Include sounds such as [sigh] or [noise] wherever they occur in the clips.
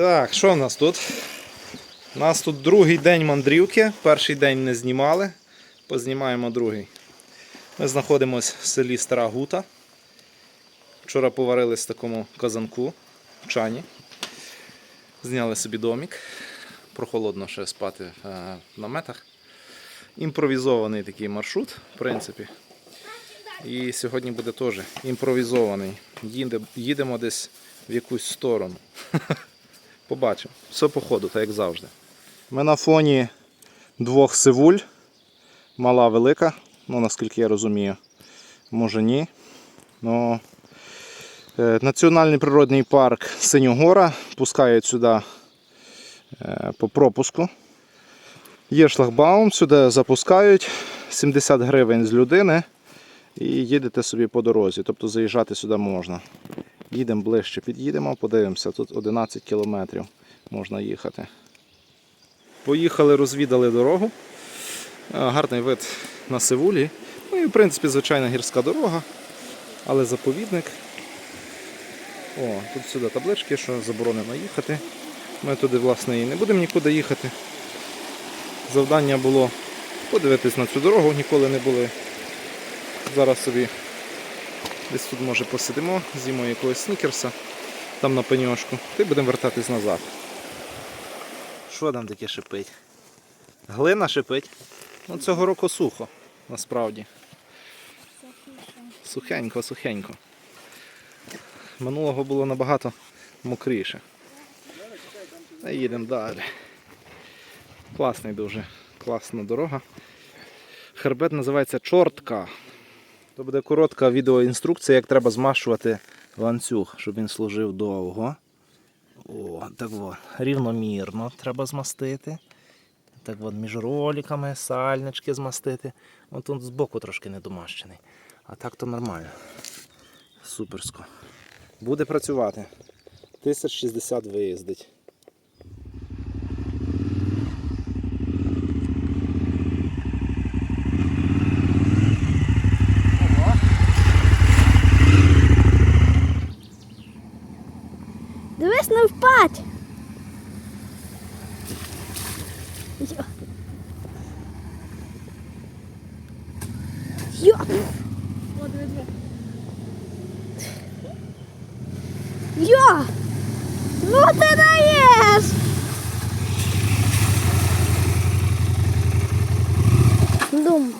Так, що в нас тут? У нас тут другий день мандрівки. Перший день не знімали. Познімаємо другий. Ми знаходимося в селі Стара Гута. Вчора поварились в такому казанку в чані. Зняли собі домик. Прохолодно ще спати е, в наметах. Імпровізований такий маршрут, в принципі. І сьогодні буде теж імпровізований. Їдемо десь в якусь сторону. [laughs] Побачимо. Все по ходу, так як завжди. Ми на фоні двох сивуль. Мала велика, ну наскільки я розумію. Може ні. Ну, е, Національний природний парк Синьогора пускають сюди е, по пропуску. Є шлагбаум, сюди запускають 70 гривень з людини і їдете собі по дорозі. Тобто заїжджати сюди можна. Їдемо ближче, під'їдемо, подивимося. Тут 11 кілометрів можна їхати. Поїхали, розвідали дорогу. Е, Гарний вид на Севулі. Ну і в принципі звичайна гірська дорога, але заповідник. О, тут сюди таблички, що заборонено їхати. Ми туди, власне, і не будемо нікуди їхати. Завдання було подивитись на цю дорогу, ніколи не були. Зараз собі десь тут може посидимо, з'їмо якогось снікерса там на пеньошку, та й будемо вертатись назад. Що там таке шипить? Глина шипить. Ну цього року сухо, насправді. Сухенько, сухенько. Минулого було набагато мокріше. Та їдемо далі. Класний дуже, класна дорога. Хребет називається Чортка. То буде коротка відеоінструкція, як треба змащувати ланцюг, щоб він служив довго. О, так от, рівномірно треба змастити. Так от між роликами сальнички змастити. От тут збоку трошки недомащений. А так то нормально. Суперсько. Буде працювати. 1060 виїздить. Дивись, не впадь. Йо. Йо. Йо. Ну ти даєш. Думай.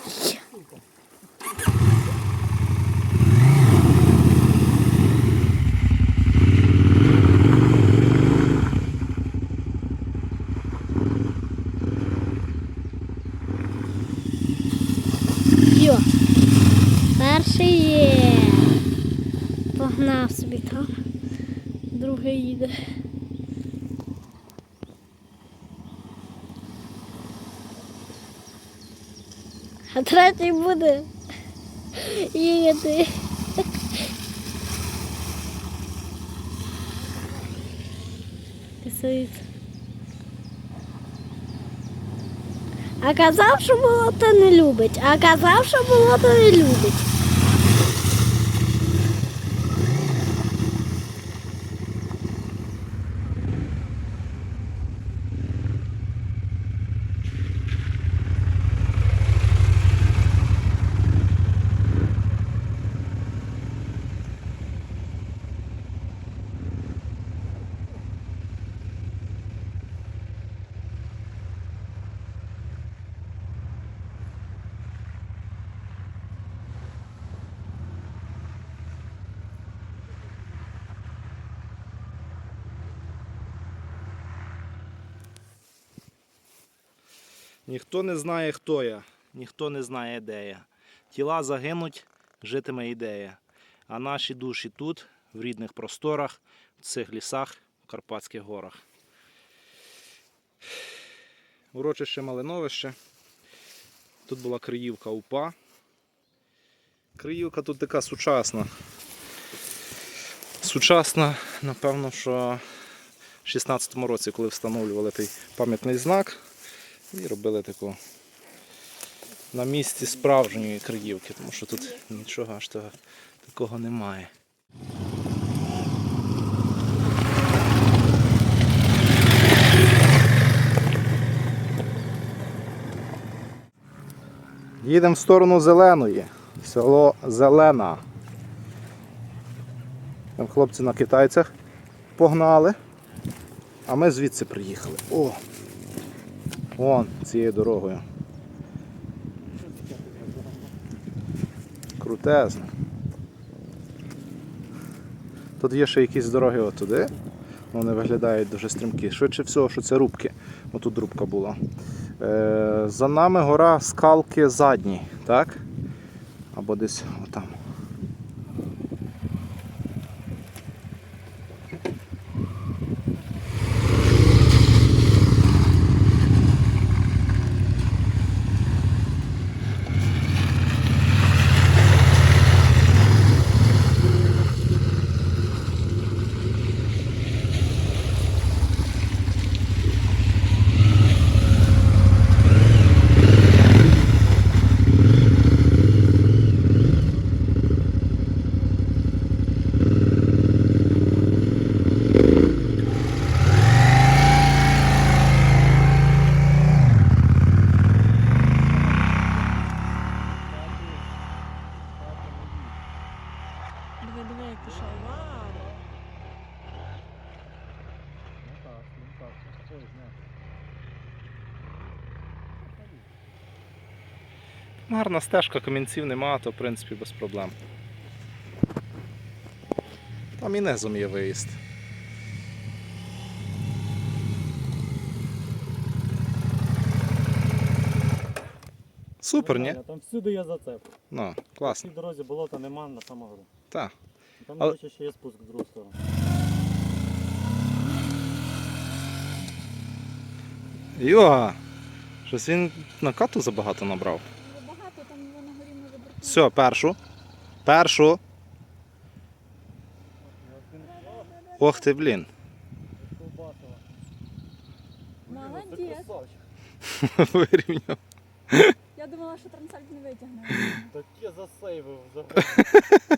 Йо. Перший є. Погнав собі там. Другий їде. А третій буде їхати. Кисається. А казав, що болото не любить. А казав, що болото не любить. Ніхто не знає, хто я, ніхто не знає, де я. Тіла загинуть, житиме ідея. А наші душі тут, в рідних просторах, в цих лісах, в Карпатських горах. Урочище Малиновище. Тут була Криївка УПА. Криївка тут така сучасна. Сучасна, напевно, що в 16-му році, коли встановлювали той пам'ятний знак, і робили таку на місці справжньої криївки, тому що тут нічого аж того, такого немає. Їдемо в сторону зеленої, село Зелена. Там хлопці на китайцях погнали, а ми звідси приїхали. О! Вон цією дорогою. Крутезно. Тут є ще якісь дороги отуди. Вони виглядають дуже стрімкі. Швидше всього, що це рубки. Отут рубка була. Е, за нами гора скалки задній, так? Або десь отам. Гарна стежка, камінців нема, то в принципі без проблем. Там і низом є виїзд. Супер, ні? Там всюди є зацеп. Ну, На класно. цій дорозі болота нема на самогору. Так. Там, Але- ще є спуск в другу сторону. Йога! Щось він на кату забагато набрав. Багато там на горі може бути. Все, першу. Першу. Ох ти, блін. Молодець. Вирівняв. Я думала, що трансальт не витягне. Таке засейвив взагалі. [laughs]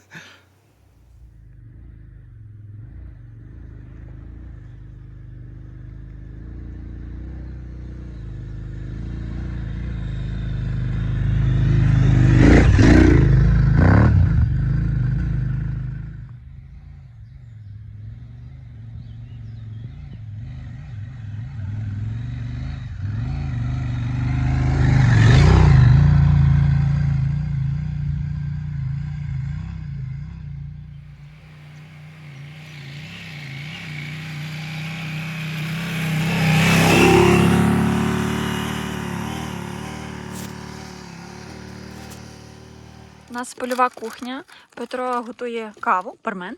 У нас польова кухня. Петро готує каву, бармен.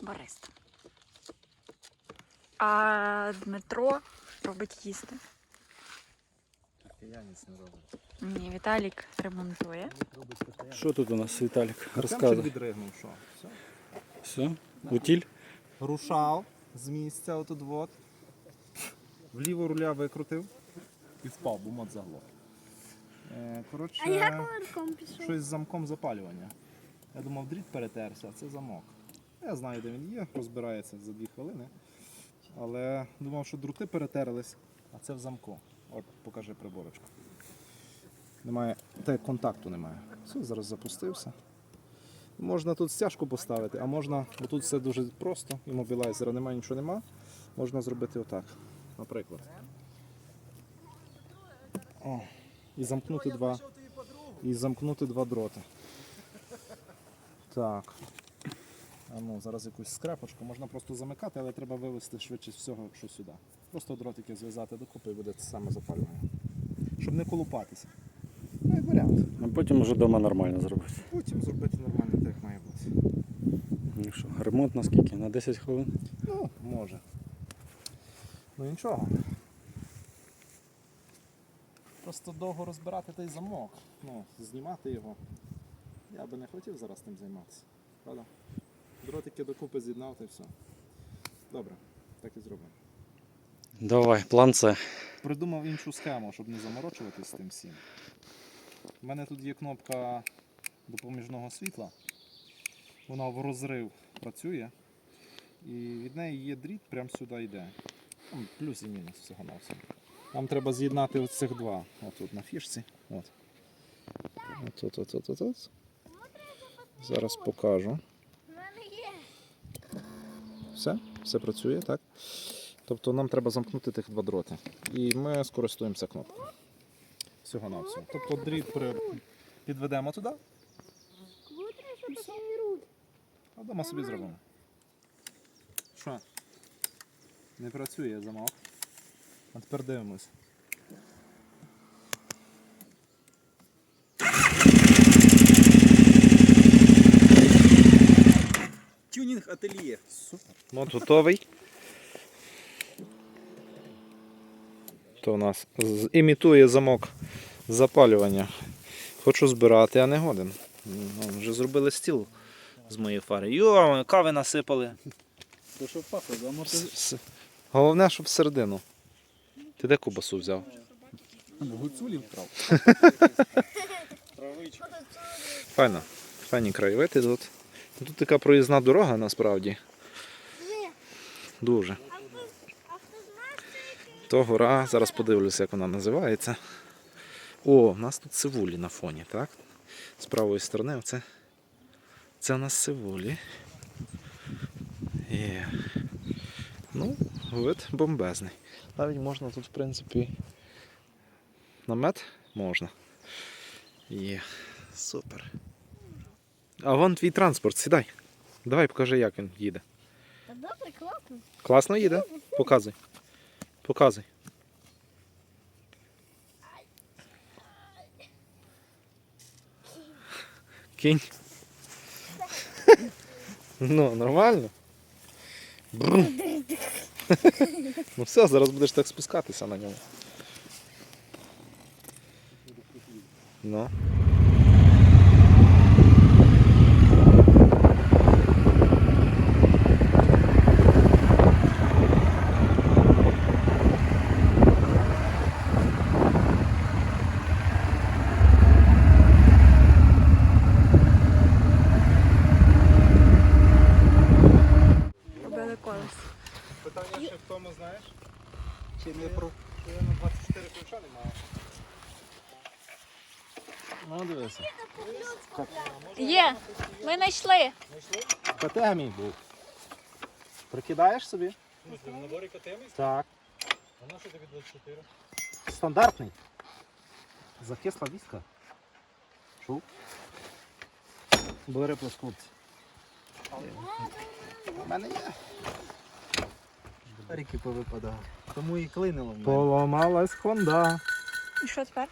Барист. А Дмитро робить їсти. Я ніц не роблю. Ні, Віталік ремонтує. Що тут у нас, Віталік? Розказуй. відригнув, що? Все. Все? Утіль? Рушав з місця отут от. Вліво руля викрутив і впав, бо мот заглох. Е, коротше, А я коверком пішов. щось з замком запалювання. Я думав, дріт перетерся, а це замок. Я знаю, де він є, розбирається за дві хвилини. Але думав, що друти перетерлись, а це в замку. От, покажи приборочку. Немає, та контакту немає. Все, зараз запустився. Можна тут стяжку поставити, а можна, бо тут все дуже просто, іммобілайзера немає, нічого нема. Можна зробити отак, наприклад. О, і замкнути два. І замкнути два дроти. Так. А ну, зараз якусь скрепочку можна просто замикати, але треба вивести швидше всього, що сюди. Просто дротики зв'язати докупи і буде це саме запалювання. Щоб не колупатися. Ну, як варіант. А потім вже вдома нормально зробити. Потім зробити нормально, так як має бути. Ну що, ремонт на скільки? На 10 хвилин? Ну, може. Ну нічого. Просто довго розбирати той замок. Ну, знімати його. Я би не хотів зараз тим займатися. Правда? Дротики докупи з'єднав та все. Добре, так і зробимо. Давай, план С. Придумав іншу схему, щоб не заморочуватись з тим всім. У мене тут є кнопка допоміжного світла. Вона в розрив працює. І від неї є дріт, прямо сюди йде. Плюс і мінус всього на всього. Нам треба з'єднати ось цих два. Отут на фішці. От. От, от, от, от, от. Зараз покажу. Все? Все працює, так? Тобто нам треба замкнути тих два дроти. І ми скористуємося кнопкою. Всього на всього. Тобто дріт при... підведемо туди, а вдома собі зробимо. Що? Не працює замок. А тепер дивимось. Тюнінг ательє. Супер. Мод готовий. То у нас імітує замок запалювання. Хочу збирати, а не годен. Ну, вже зробили стіл з моєї фари. Йо, кави насипали. То що пахло, Головне, щоб всередину. Ти де кубасу взяв? гуцулів вкрав. Файно. Файні краєвиди тут. Тут така проїзна дорога насправді. Дуже. То гора, зараз подивлюся, як вона називається. О, у нас тут сивулі на фоні, так? З правої сторони оце. Це у нас сивулі. Є. Вид бомбезний. Навіть можна тут, в принципі, намет можна. Є. Супер. А вон твій транспорт, сідай. Давай покажи, як він їде. Та добре, класно. Класно їде? Показуй. Показуй. Кінь. [laughs] Ну, нормально. Бррр. Ну все, зараз будеш так спускатися на ньому. Ну. Робили колес. Питання ще в тому, знаєш? Чи не про... Я на 24 ключа не маю. Ну, дивися. Є! Ми знайшли! КТ мій був. Прикидаєш собі? В наборі котемись? Так. А на що тобі 24? Стандартний. Закисла віска. Чув? Бери плоскопці. У мене є. Ріки повипадали. Тому і клинило. в мене. Поламалась Хонда. І що тепер?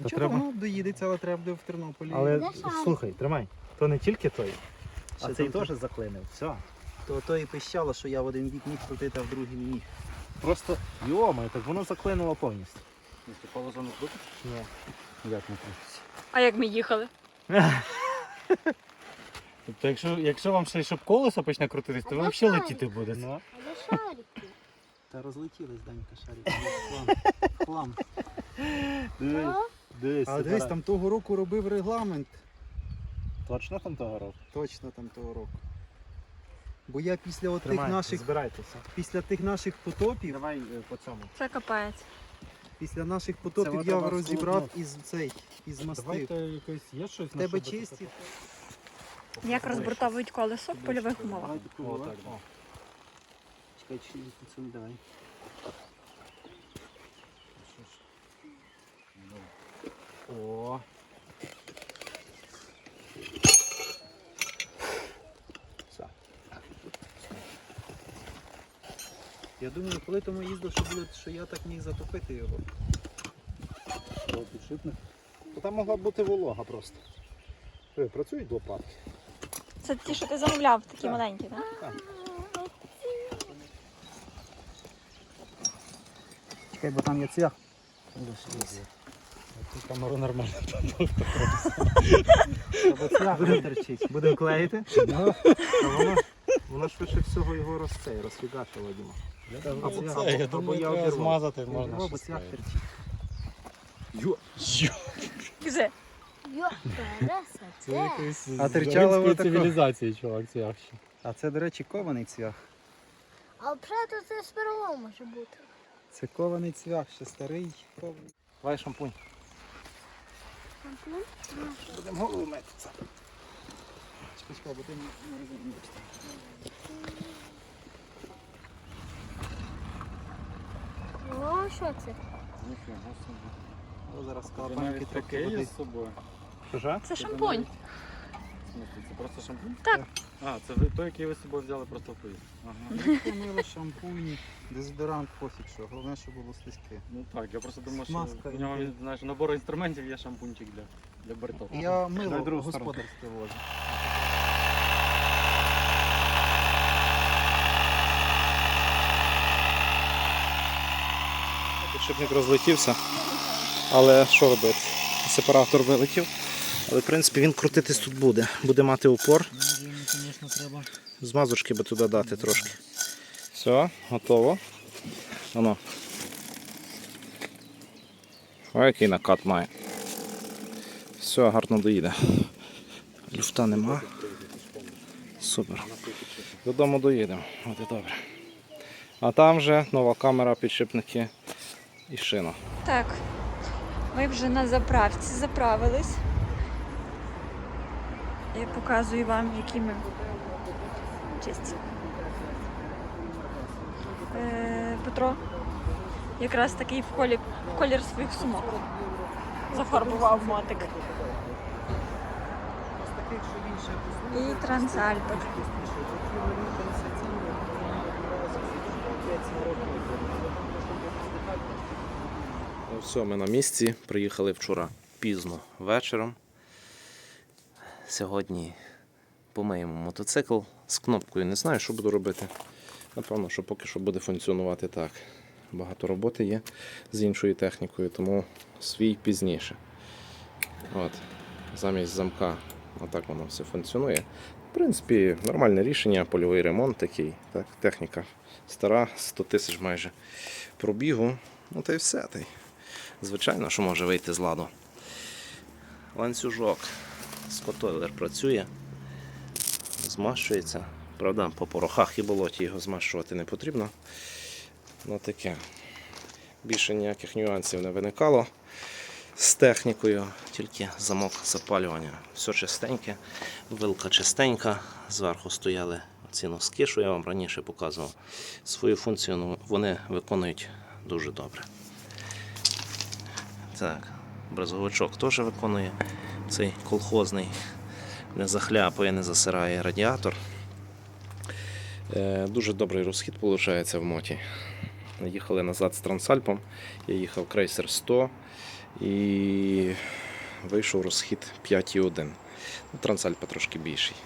Нічого, треба- воно доїдеться, але треба буде в Тернополі. Але слухай, тримай. То не тільки той, а Ще цей там теж заклинив. Все. То, то і пищало, що я в один бік міг крутити, а в другий не міг. Просто йома, так воно заклинило повністю. Ти полозону крутиш? Ні. Як не крутиться? А як ми їхали? [laughs] Тобто, якщо, якщо вам ще й щоб колесо почне крутитись, то ви взагалі летіти будете. Ну. А де шарики? Та розлетілись, Данька, шарик. [laughs] Хлам. Хлам. Дивись. Але дивись, там того року робив регламент. Точно там того року? Точно там того року. Бо я після от тих наших, збирайтеся. після тих наших потопів, Давай е, по цьому. Це капець. після наших потопів от я розібрав із цей, із мастив. Давайте якось є щось В тебе чисті. Як розбортовують колесо в польових умовах? Давай О, так, о. Чекай, чи це не давай. О. Я думаю, коли тому їздив, що було, що я так міг затопити його. Підшипник. Там могла б бути волога просто. Диви, Працюють лопатки. Це ті, що ти замовляв, такі Так. маленькі, так? Чекай, бо там є цвях. Камеру нормально. Буде терчить. Будемо клеїти? Ну, а воно, воно швидше всього його розцей, розфігачило, Діма. Я думаю, треба змазати можна. Цвях. Йо, якийсь А терчало отако. цивілізації, чувак, це як ще. А це, до речі, кований цвях. А взагалі це з перелому може бути. Це кований цвях, ще старий. кований. Давай шампунь. Будемо голову метитися. Чекай, чекай, бо ти не розумієш. О, що це? О, зараз Ти капаньки навіть трохи таке води. з собою. Це шампунь. Це просто шампунь? Так. А, це ви той, який ви з собою взяли просто в поїзд. Ага. Ну, Мило, шампунь, дезодорант, пофіг що. Головне, щоб було слизьке. Ну так, я просто думав, що Смазка у нього знаєш, набор інструментів є шампунчик для, для бортов. Я мило другу господарське вожу. Підшипник розлетівся. Але що робити? Сепаратор вилетів. Але в принципі він крутитись тут буде. Буде мати упор. Звісно, треба. Змазочки би туди дати трошки. Все, готово. Воно. Ой, який накат має. Все, гарно доїде. Люфта нема. Супер. Додому доїдемо. От і добре. А там вже нова камера, підшипники і шина. Так, ми вже на заправці заправились. Я показую вам, які ми чисті. Е, Петро якраз такий в колі, в колір своїх сумок. Зафарбував мотик. І трансальпик. Все, ми на місці. Приїхали вчора пізно вечором. Сьогодні помиємо мотоцикл з кнопкою. Не знаю, що буду робити. Напевно, що поки що буде функціонувати так. Багато роботи є з іншою технікою, тому свій пізніше. От. Замість замка отак воно все функціонує. В принципі, нормальне рішення, польовий ремонт такий. Так, техніка стара, 100 тисяч майже пробігу. Ну та й все. Та й звичайно, що може вийти з ладу. Ланцюжок. Скотойлер працює, змащується. Правда, по порохах і болоті його змащувати не потрібно. Ну таке. Більше ніяких нюансів не виникало з технікою, тільки замок запалювання. Все чистеньке, вилка чистенька, зверху стояли ці носки, що я вам раніше показував. Свою функцію ну, вони виконують дуже добре. Так, брезговичок теж виконує цей колхозний, не захляпує, не засирає радіатор. Е, Дуже добрий розхід виходить в моті. Їхали назад з Трансальпом, я їхав крейсер 100 і вийшов розхід 5,1. Ну, Трансальпа трошки більший.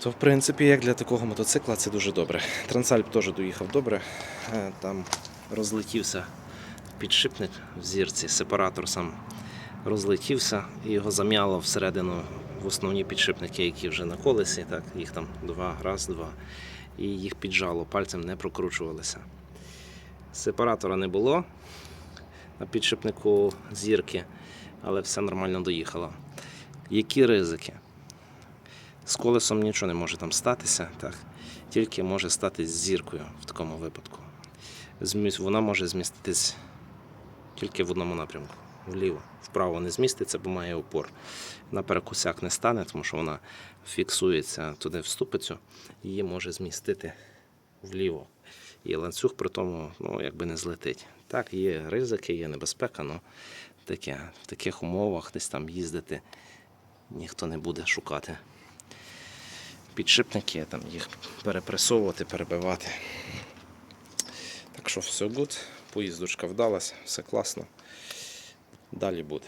То, в принципі, як для такого мотоцикла, це дуже добре. Трансальп теж доїхав добре. Е, Там розлетівся підшипник в зірці, сепаратор сам розлетівся і його зам'яло всередину в основні підшипники, які вже на колесі. Так, їх там два, раз, два. І їх піджало, пальцем не прокручувалися. Сепаратора не було на підшипнику зірки, але все нормально доїхало. Які ризики? З колесом нічого не може там статися, так? тільки може статись з зіркою в такому випадку. Вона може зміститись тільки в одному напрямку вліво. Вправо не зміститься, бо має опор. На перекусяк не стане, тому що вона фіксується туди в ступицю, її може змістити вліво. І ланцюг при тому ну, якби не злетить. Так, є ризики, є небезпека, але таке, в таких умовах десь там їздити ніхто не буде шукати підшипники, там їх перепресовувати, перебивати. Так що все гуд, поїздочка вдалась, все класно. Далі буде.